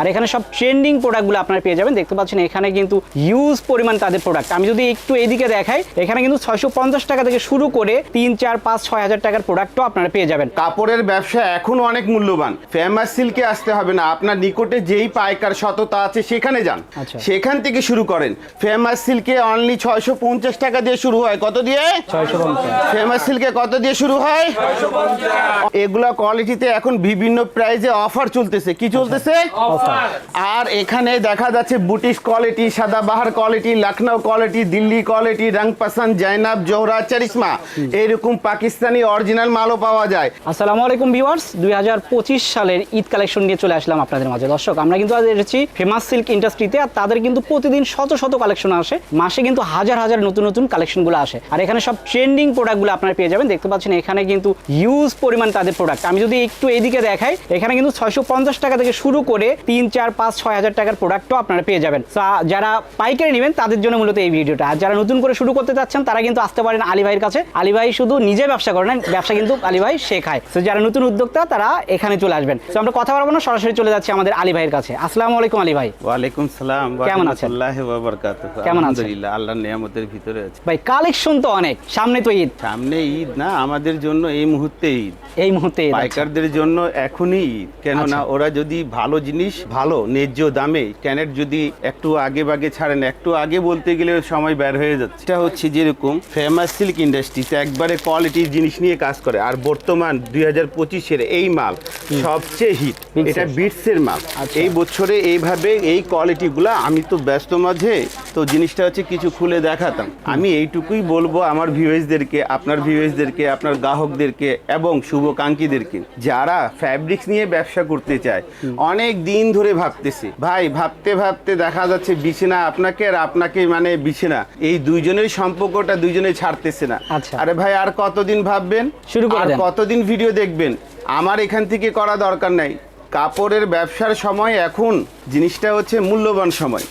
আর এখানে সব ট্রেন্ডিং প্রোডাক্টগুলো আপনারা পেয়ে যাবেন। দেখতে পাচ্ছেন এখানে কিন্তু হিউজ পরিমাণ তাদের প্রোডাক্ট আমি যদি একটু এইদিকে দেখাই এখানে কিন্তু ছয়শো পঞ্চাশ টাকা থেকে শুরু করে তিন চার পাঁচ ছয় হাজার টাকার প্রোডাক্টও আপনারা পেয়ে যাবেন। কাপড়ের ব্যবসা এখন অনেক মূল্যবান। ফেমাস সিল্কে আসতে হবে না। আপনার নিকটে যেই পাইকার সততা আছে সেখানে যান। আচ্ছা। সেখান থেকে শুরু করেন। ফেমাস সিল্কে অনলি ছয়শো পঞ্চাশ টাকা দিয়ে শুরু হয়। কত দিয়ে? ফেমাস সিল্কে কত দিয়ে শুরু হয়? এগুলা কোয়ালিটিতে এখন বিভিন্ন প্রাইজে অফার চলতেছে। কি চলতেছে? আর এখানে দেখা যাচ্ছে British quality Sadabahar quality Lucknow quality Delhi quality রং পাসান জাইনাব জোহরা চারিসমা এইরকম পাকিস্তানি অরিজিনাল মালও পাওয়া যায়। আসসালামু আলাইকুম ভিউয়ার্স দুই হাজার পঁচিশ সালের ঈদ কালেকশন নিয়ে চলে আসলাম আপনাদের মাঝে। দর্শক, আমরা কিন্তু আজ এসেছি ফেমাস সিল্ক ইন্ডাস্ট্রিতে আর তাদের কিন্তু প্রতিদিন শত শত কালেকশন আসে। মাসে কিন্তু হাজার হাজার নতুন নতুন কালেকশনগুলো আসে। আর এখানে সব ট্রেন্ডিং প্রোডাক্টগুলো আপনারা পেয়ে যাবেন। দেখতে পাচ্ছেন এখানে কিন্তু হিউজ পরিমাণ তাদের প্রোডাক্ট আমি যদি একটু এদিকে দেখাই, এখানে কিন্তু ছয়শো পঞ্চাশ টাকা থেকে শুরু করে তিন চার পাঁচ ছয় হাজার টাকার প্রোডাক্টও আপনারা পেয়ে যাবেন। যারা পাইকারি নেবেন তাদের জন্য মূলত এই ভিডিওটা। আর যারা নতুন করে শুরু করতে চাচ্ছেন তারা কিন্তু আসতে পারেন আলী ভাইয়ের কাছে। আলী ভাই শুধু নিজে ব্যবসা করেন না, ব্যবসা কিন্তু আলী ভাই শেখায় তো যারা নতুন উদ্যোক্তা তারা এখানে চলে আসবেন। তো আমরা কথা বলব না সরাসরি চলে যাচ্ছি আমাদের আলী ভাইয়ের কাছে। আসসালামু আলাইকুম আলী ভাই। ওয়ালাইকুম সালাম কেমন আছেন? কেমন আছেন? আলহামদুলিল্লাহ আল্লাহর নিয়ামতের ভিতরে আছে। ভাই কালেকশন তো অনেক সামনে তো ঈদ। সামনে ঈদ না আমাদের জন্য এই মুহূর্তে ঈদ। এই মুহূর্তে ঈদ পাইকারদের জন্য এখনই ঈদ কেননা আচ্ছা। ওরা যদি ভালো জিনিস ভালো ন্যায্য দামে। ক্যানেট যদি একটু আগে বাগে ছাড়েন একটু আগে বলতে গেলে সময় বের হয়ে যাচ্ছে। এটা হচ্ছে যেরকম ফেমাস সিল্ক ইন্ডাস্ট্রিতে একবারে কোয়ালিটির জিনিস নিয়ে কাজ করে। আর বর্তমান দুই হাজার পঁচিশের এই মাল সবচেয়ে হিট এটা বিটসের মাল। আচ্ছা। এই বছরে এইভাবে এই কোয়ালিটিগুলো আমি তো ব্যস্ত মাঝে তো জিনিসটা হচ্ছে কিছু খুলে দেখাতাম। আমি এইটুকুই বলব আমার ভিউয়ার্সদেরকে আপনার ভিউয়ার্সদেরকে আপনার গ্রাহকদেরকে এবং শুভকাঙ্ক্ষীদেরকে। যারা ফ্যাব্রিক্স নিয়ে ব্যবসা করতে চায় অনেক দিন ধরে ভাবতেছি। ভাই ভাবতে ভাবতে দেখা যাচ্ছে বিছানা আপনাকে আর আপনাকে মানে বিছানা। এই দুইজনের সম্পর্কটা দুইজনে ছাড়তেছে না। আচ্ছা। আরে ভাই আর কতদিন ভাববেন? শুরু করে আর কতদিন ভিডিও দেখবেন? আমার এখান থেকে করা দরকার নাই। কাপড়ের ব্যবসার সময় এখন জিনিসটা হচ্ছে মূল্যবান সময়।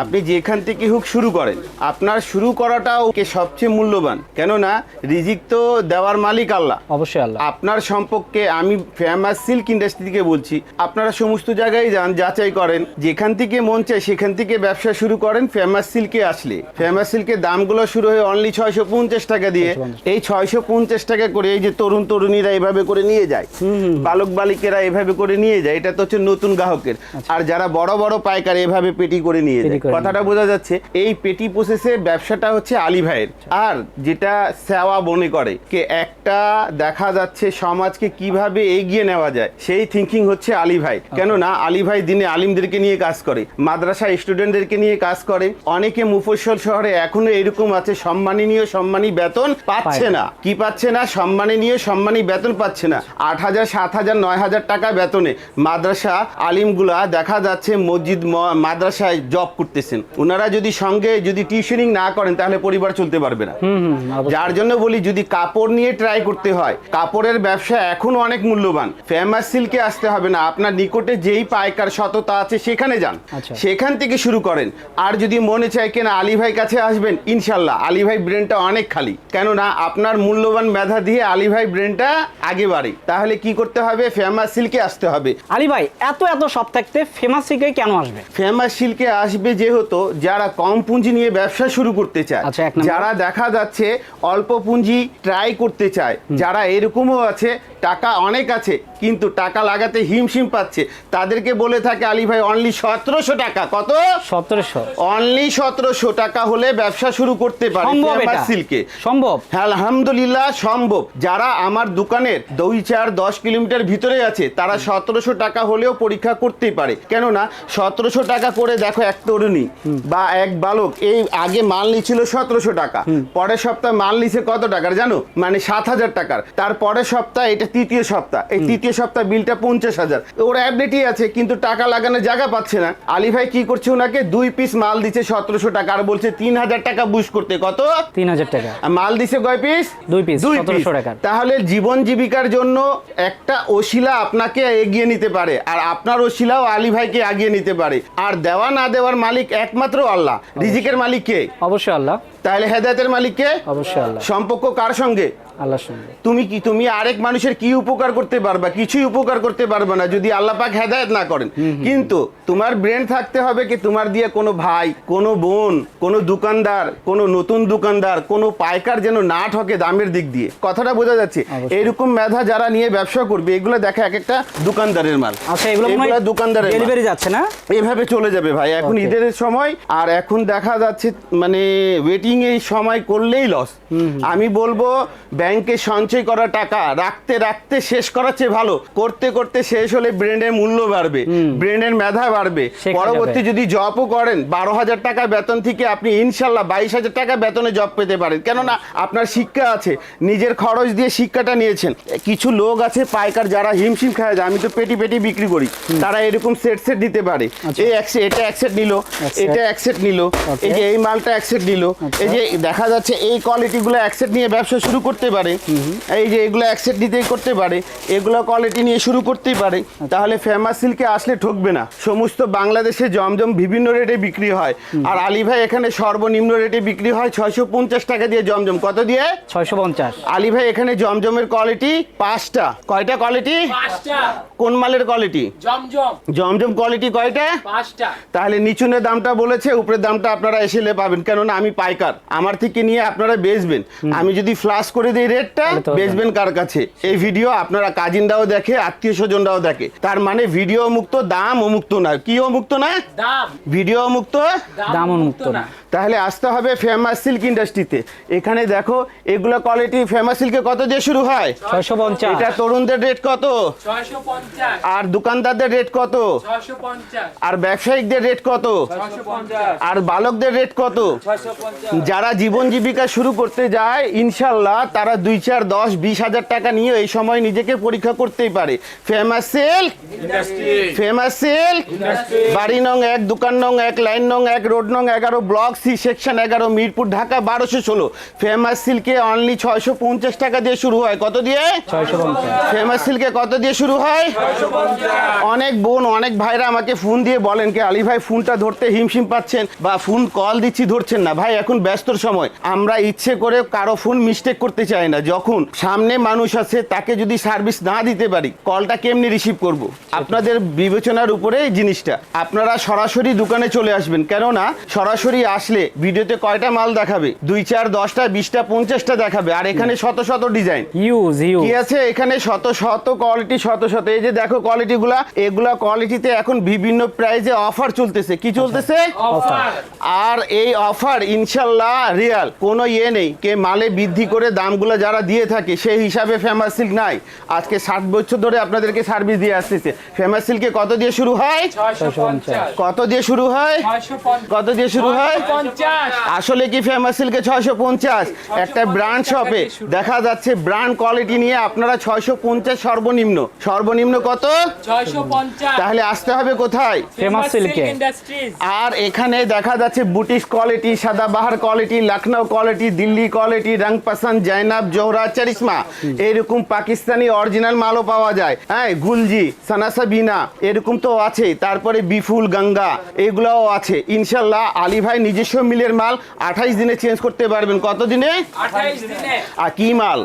আপনি যেখান থেকে হোক শুরু করেন আপনার শুরু করাটাও কে সবচেয়ে মূল্যবান। কেননা রিজিক তো দেওয়ার মালিক আল্লাহ। অবশ্যই আল্লাহ। আপনার সম্পর্কে আমি ফেমাস সিল্ক ইন্ডাস্ট্রি থেকে বলছি আপনারা সমস্ত জায়গায় যান যাচাই করেন। যেখান থেকে মন চায় সেখান থেকে ব্যবসা শুরু করেন ফেমাস সিল্কে আসলে। ফেমাস সিল্কের দামগুলো শুরু হয় অনলি ছয়শো পঞ্চাশ টাকা দিয়ে এই ছয়শো পঞ্চাশ টাকা করে এই যে তরুণ তরুণীরা এভাবে করে নিয়ে যায় বালক বালিকেরা এভাবে করে নিয়ে যায় এটা তো হচ্ছে নতুন গ্রাহকের। আর যারা বড় বড় পাইকার এভাবে পেটি করে নিয়ে যায়। কথাটা বোঝা যাচ্ছে এই পেটি প্রসেসে ব্যবসাটা হচ্ছে আলী ভাইয়ের। আর যেটা সেওয়া মনে করে কে একটা দেখা যাচ্ছে সমাজকে কীভাবে এগিয়ে নেওয়া যায় সেই থিঙ্কিং হচ্ছে আলী ভাই। কেননা আলী ভাই দিনে আলিমদেরকে নিয়ে কাজ করে মাদ্রাসা স্টুডেন্টদেরকে নিয়ে কাজ করে অনেকে মুফস্বল শহরে এখনও এরকম আছে সম্মাননীয় সম্মানী বেতন পাচ্ছে না। কি পাচ্ছে না? সম্মাননীয় সম্মানী বেতন পাচ্ছে না। আট হাজার সাত হাজার নয় হাজার টাকা বেতনে মাদ্রাসা আলিমগুলা দেখা যাচ্ছে মসজিদ মাদ্রাসায় জব করতেছেন। ওনারা যদি সঙ্গে যদি টিউশনিং না করেন তাহলে পরিবার চলতে পারবে না। যার জন্য বলি যদি কাপড় নিয়ে ট্রাই করতে হয় কাপড়ের ব্যবসা এখনও অনেক মূল্যবান। ফেমাস সিল্কে আসতে হবে না আপনার নিকটে যেই পাইকার সততা আছে সেখানে যান। আচ্ছা। সেখান থেকে শুরু করেন। আর যদি মনে চায় কেন আলী ভাই কাছে আসবেন ইনশাল্লাহ। আলী ভাই ব্রেনটা অনেক খালি। কেননা আপনার মূল্যবান মেধা দিয়ে আলী ভাই ব্রেনটা আগে বাড়ে। তাহলে কি করতে হবে? ফেমাস সিল্কে আসতে হবে। আলী ভাই এত এত সব থাকতে ফেমাস সিকে কেন আসবে? ফেমাস সিল্কে আসবে যেহেতু যারা কম পুঁজি নিয়ে ব্যবসা শুরু করতে চায়। আচ্ছা। যারা দেখা যাচ্ছে অল্প পুঁজি ট্রাই করতে চায়। যারা এরকমও আছে টাকা অনেক আছে কিন্তু টাকা লাগাতে হিমশিম পাচ্ছে। তাদেরকে বলে থাকে আলী ভাই অনলি সতেরোশো টাকা। কত? সতেরোশো। অনলি সতেরোশো টাকা হলে ব্যবসা শুরু করতে পারে সিল্কে সম্ভব? হ্যাঁ আলহামদুলিল্লাহ সম্ভব। যারা আমার দোকানের দুই চার দশ কিলোমিটার ভিতরে আছে তারা সতেরোশো টাকা হলেও পরীক্ষা করতেই পারে। কেননা সতেরোশো টাকা করে দেখো এক তরুণী বা এক বালক। এই আগে মাল নিচ্ছিল সতেরোশো টাকা। পরের সপ্তাহে মাল নিছে কত টাকার জানো? মানে সাত হাজার টাকার। তার পরের সপ্তাহ এটা তৃতীয় সপ্তাহ। এই তৃতীয় সপ্তাহ বিলটা পঞ্চাশ হাজার। ওর অ্যাবিলিটি আছে কিন্তু টাকা লাগানোর জায়গা পাচ্ছে না। আলী ভাই কি করছে ওনাকে? দুই পিস মাল দিচ্ছে সতেরোশো টাকা আর বলছে তিন হাজার টাকা বুশ করতে। কত? তিন হাজার টাকা। আর মাল দিছে কয় পিস দুই piece, দুই 1700 piece। টাকার। তাহলে জীবন জীবিকার জন্য একটা ওশিলা আপনাকে এগিয়ে নিতে পারে। আর আপনার ওশিলাও আলী ভাইকে এগিয়ে নিতে পারে। আর দেওয়া না দেওয়ার মালিক একমাত্র আল্লাহ। রিজিকের মালিক কে? অবশ্যই আল্লাহ। তাহলে হেদায়তের মালিক কে? অবশ্যই আল্লাহ। সম্পর্ক কার সঙ্গে? আল্লাহ সঙ্গে তুমি কি তুমি আরেক মানুষের কি উপকার করতে পারবা? কিছুই উপকার করতে পারবা না যদি আল্লাহ পাক হেদায়েত না করেন। কিন্তু তোমার ব্রেন থাকতে হবে কি তোমার দিয়ে কোনো ভাই কোনো বোন কোনো দোকানদার কোনো নতুন দোকানদার কোনো পাইকার যেন না ঠকে দামের দিক দিয়ে। কথাটা বোঝা যাচ্ছে। এরকম মেধা যারা নিয়ে ব্যবসা করবে এগুলো দেখা এক একটা দোকানদারের মাল। আচ্ছা এগুলো দোকানদারের ডেলিভারি যাচ্ছে না? এভাবে চলে যাবে ভাই এখন ঈদের সময় আর এখন দেখা যাচ্ছে মানে ওয়েটিং এই সময় করলেই লস আমি বলব ব্যাংকে সঞ্চয় করা টাকা রাখতে রাখতে শেষ করার চেয়ে ভালো। করতে করতে শেষ হলে ব্রেনের মূল্য বাড়বে ব্রেনের মেধা বাড়বে। পরবর্তী যদি জবও করেন বারো হাজার টাকা বেতন থেকে আপনি ইনশাল্লাহ বাইশ হাজার টাকা বেতনে জব পেতে পারেন। কেননা আপনার শিক্ষা আছে নিজের খরচ দিয়ে শিক্ষাটা নিয়েছেন। কিছু লোক আছে পাইকার যারা হিমশিম খায় যায় আমি তো পেটি পেটি বিক্রি করি। তারা এরকম সেট সেট দিতে পারে। আচ্ছা। এই এটা এক সেট নিল এটা এক সেট নিল এই যে এই মালটা এক সেট নিল এই যে দেখা যাচ্ছে এই কোয়ালিটিগুলো এক সেট নিয়ে ব্যবসা শুরু করতে পারে। এই যে এগুলো এক সেট করতে পারে। এগুলো কোয়ালিটি নিয়ে শুরু করতেই পারে। আচ্ছা। তাহলে ফেমাস সিল্কে আসলে ঠকবে না। সমস্ত বাংলাদেশে জমজম বিভিন্ন রেটে বিক্রি হয়। আর আলী ভাই এখানে সর্বনিম্ন রেটে বিক্রি হয় ছয়শো পঞ্চাশ টাকা দিয়ে জমজম। কত দিয়ে? ছয়শো পঞ্চাশ। আলী ভাই এখানে জমজমের কোয়ালিটি পাঁচটা। কয়টা কোয়ালিটি কোন মালের কোয়ালিটি জমজম। জমজম কোয়ালিটি কয়টা? পাঁচটা। তাহলে নিচুনের দামটা বলেছে উপরের দামটা আপনারা এসে লে পাবেন। কেননা আমি পাইকার। আমার থেকে নিয়ে আপনারা বেচবেন। আমি যদি ফ্লাশ করে দিই রেটটা হবে না। বেচবেন কার কাছে? এই ভিডিও আপনারা কাজিনরাও দেখে আত্মীয় স্বজনরাও দেখে। তার মানে ভিডিও মুক্ত দাম মুক্ত না। কি মুক্ত না? দাম। ভিডিও মুক্ত? দাম উন্মুক্ত না। তাহলে আসতে হবে ফেমাস সিল্ক ইন্ডাস্ট্রিতে এখানে দেখো এগুলো কোয়ালিটি ফেমাস সিল্কে কত দিয়ে শুরু হয়? ছয়শো পঞ্চাশ। এটা তরুণদের রেট কত? আর দোকানদারদের রেট কত? আর ব্যবসায়িকদের রেট কত? আর বালকদের রেট কত? যারা জীবন জীবিকা শুরু করতে যায় ইনশাল্লাহ তারা দুই চার দশ বিশ হাজার টাকা নিয়ে এই সময় নিজেকে পরীক্ষা করতেই পারে। ফেমাস সেল ফেমাস সেল বাড়ি নং এক দোকান নং এক লাইন নং এক রোড নং এগারো ব্লক সি সেকশন এগারো মিরপুর ঢাকা বারোশো ষোলো। ফেমাস সিল্কে অনলি ছয়শো পঞ্চাশ টাকা দিয়ে শুরু হয়। কত দিয়ে? ফেমাস সিল্কে কত দিয়ে শুরু হয়? অনেক বোন অনেক ভাইরা আমাকে ফোন দিয়ে বলেন কি আলী ভাই ফোনটা ধরতে হিমশিম পাচ্ছেন বা ফোন কল দিচ্ছি ধরছেন না। ভাই এখন ব্যস্তর সময়। আমরা ইচ্ছে করে কারও ফোন মিস্টেক করতে চাই না। যখন সামনে মানুষ আছে তাকে যদি সার্ভিস না দিতে পারি কলটা কেমনি রিসিভ করব? আপনাদের বিবেচনার উপরে এই জিনিসটা। আপনারা সরাসরি দোকানে চলে আসবেন। কেননা সরাসরি আসলে ভিডিওতে কয়টা মাল দেখাবে? দুই চার দশটা বিশটা পঞ্চাশটা দেখাবে। আর এখানে শত শত ডিজাইন। ইউজ ইউজ কি আছে? এখানে শত শত কোয়ালিটি শত শত। এই যে দেখো কোয়ালিটি গুলা এগুলা কোয়ালিটিতে এখন বিভিন্ন প্রাইজে অফার চলতেছে। কি চলতেছে? অফার আর এই অফার ইনশাল্লাহ রিয়াল কোনো ইয়ে নেই। কে মালে বৃদ্ধি করে দামগুলো যারা দিয়ে থাকে সেই হিসাবে ফেমাস সিল্ক নাই। আজকে ষাট বছর ধরে আপনাদেরকে সার্ভিস দিয়ে আসতেছে। ফেমাস সিল্কে কত দিয়ে শুরু হয়? কত দিয়ে শুরু হয়? কত দিয়ে শুরু হয়? আসলে কি ফেমাস সিল্কে ছয়শো পঞ্চাশ? একটা ব্র্যান্ড শপে দেখা যাচ্ছে ব্র্যান্ড কোয়ালিটি নিয়ে আপনারা ছয়শো পঞ্চাশ সর্বনিম্ন। সর্বনিম্ন কত? ছয়শো পঞ্চাশ। তাহলে আসতে হবে কোথায়? এ। ইন্ডাস্ট্রিজ আর এখানে দেখা যাচ্ছে British quality Sadabahar quality Lucknow quality Delhi quality রং পাসান জৈনাব জোহরা চারিসমা এরকম পাকিস্তানি অরিজিনাল মালও পাওয়া যায়। হ্যাঁ গুলজি সানাসাবিনা এরকম তো আছে। তারপরে বিফুল গঙ্গা এগুলাও আছে। ইনশাল্লাহ আলী ভাই নিজস্ব মিলের মাল আঠাইশ দিনে চেঞ্জ করতে পারবেন। কত দিনে। আর কি মাল?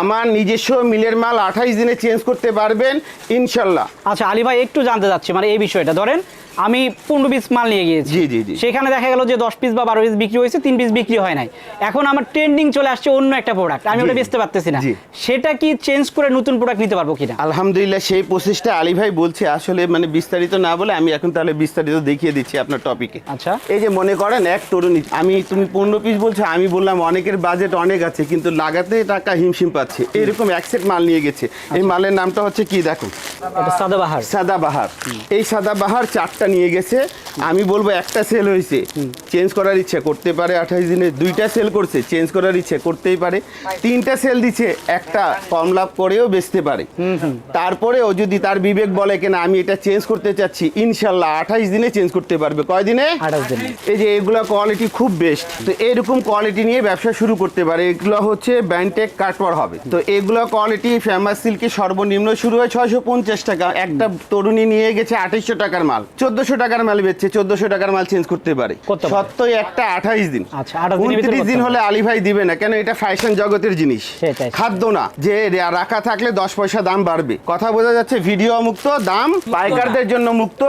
আমার নিজস্ব মিলের মাল আঠাইশ দিনে চেঞ্জ করতে পারবেন ইনশাল্লাহ। আচ্ছা আলী ভাই একটু জানতে চাচ্ছি মানে এই বিষয়টা। ধরেন আমি পনেরো পিস মাল নিয়ে গিয়েছি। জি, জি, জি। সেখানে দেখা গেল যে দশ পিস বা বারো পিস বিক্রি হয়েছে তিন পিস বিক্রি হয় নাই। এখন আমার ট্রেন্ডিং চলে আসছে অন্য একটা প্রোডাক্ট আমি ওটা। বেচতে পারতেছি না। সেটা কি চেঞ্জ করে নতুন প্রোডাক্ট নিতে পারব কিনা? আলহামদুলিল্লাহ সেই প্রসেসটা আলী ভাই বলছে আসলে মানে বিস্তারিত না বলে আমি এখন তাহলে বিস্তারিত দেখিয়ে দিচ্ছি আপনার টপিকে আচ্ছা। এই যে মনে করেন এক তরুণী আমি তুমি পনেরো পিস বলছো আমি বললাম অনেকের বাজেট অনেক আছে কিন্তু লাগাতে টাকা হিমশিম পাচ্ছে। এরকম এক সেট মাল নিয়ে গেছে। এই মালের নামটা হচ্ছে কি দেখো সাদাবাহার। সাদাবাহার। এই সাদাবাহার চারটা নিয়ে গেছে আমি বলব একটা সেল হয়েছে। চেঞ্জ করার ইচ্ছে করতে পারে আঠাশ দিনে দুইটা সেল করছে চেঞ্জ করার ইচ্ছে করতেই পারে। তিনটা সেল দিচ্ছে একটা কম লাভ করেও বেচতে পারে। তারপরে ও যদি তার বিবেক বলে কিনা আমি এটা চেঞ্জ করতে চাচ্ছি ইনশাল্লাহ আঠাশ দিনে চেঞ্জ করতে পারবে। কয় দিনে? আঠাশ দিনে। এই যে এগুলো কোয়ালিটি খুব বেস্ট তো এরকম কোয়ালিটি নিয়ে ব্যবসা শুরু করতে পারে। এগুলো হচ্ছে ব্যান্টেক কাটওয়ার হবে। তো এগুলো কোয়ালিটি ফেমাস সিল্কে সর্বনিম্ন শুরু হয় ছয়শো পঞ্চাশ টাকা। একটা তরুণী নিয়ে গেছে আঠাইশশো টাকার মাল। চোদ্দশো টাকার মাল বেচছে চোদ্দশো টাকার মাল চেঞ্জ করতে পারে। সত্যই একটা আঠাইশ দিন। আচ্ছা, 28 দিন হলে আলী ভাই দিবে না কেন এটা ফ্যাশন জগতের জিনিস। খাদ্য না যে রাখা থাকলে দশ পয়সা দাম বাড়বে। কথা বোঝা যাচ্ছে ভিডিও মুক্ত দাম পাইকারদের জন্য মুক্ত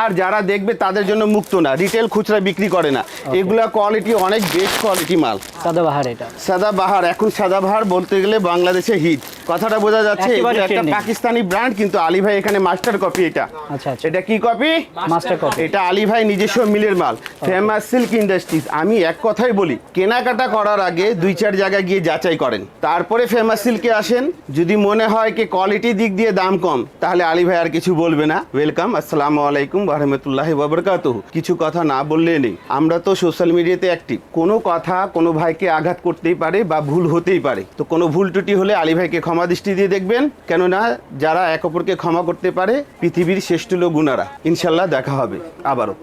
আর যারা দেখবে তাদের জন্য মুক্ত না। রিটেল খুচরা বিক্রি করে না। এগুলা কোয়ালিটি অনেক বেস্ট কোয়ালিটি মাল। সাদাবাহার এটা। সাদাবাহার এখন সাদাবাহার বলতে গেলে বাংলাদেশে হিট কথাটা বোঝা যাচ্ছে একটা পাকিস্তানি ব্র্যান্ড কিন্তু আলী ভাই এখানে মাস্টার কপি এটা। আচ্ছা আচ্ছা। এটা কি কপি মাস্টার কপি এটা আলী ভাই নিজস্ব মিলের মাল ফেমাস সিল্ক ইন্ডাস্ট্রিজ আমি এক কথাই বলি কেনাকাটা করার আগে দুই চার জায়গায় গিয়ে যাচাই করেন। তারপরে ফেমাস সিল্কে আসেন। যদি মনে হয় কি কোয়ালিটি দিক দিয়ে দাম কম তাহলে আলী ভাই আর কিছু বলবে না। ওয়েলকাম আসসালামু আলাইকুম রহমতুল্লাহ বাবরকাত কিছু কথা না বললে নেই। আমরা তো সোশ্যাল মিডিয়াতে অ্যাক্টিভ কোনো কথা কোনো ভাইকে আঘাত করতেই পারে বা ভুল হতেই পারে। তো কোনো ভুল ত্রুটি হলে আলী ভাইকে ক্ষমা দৃষ্টি দিয়ে দেখবেন, কেননা যারা এক অপরকে ক্ষমা করতে পারে, পৃথিবীর শ্রেষ্ঠ লোক গুণারা ইনশাল্লাহ দেখা হবে। আবারও।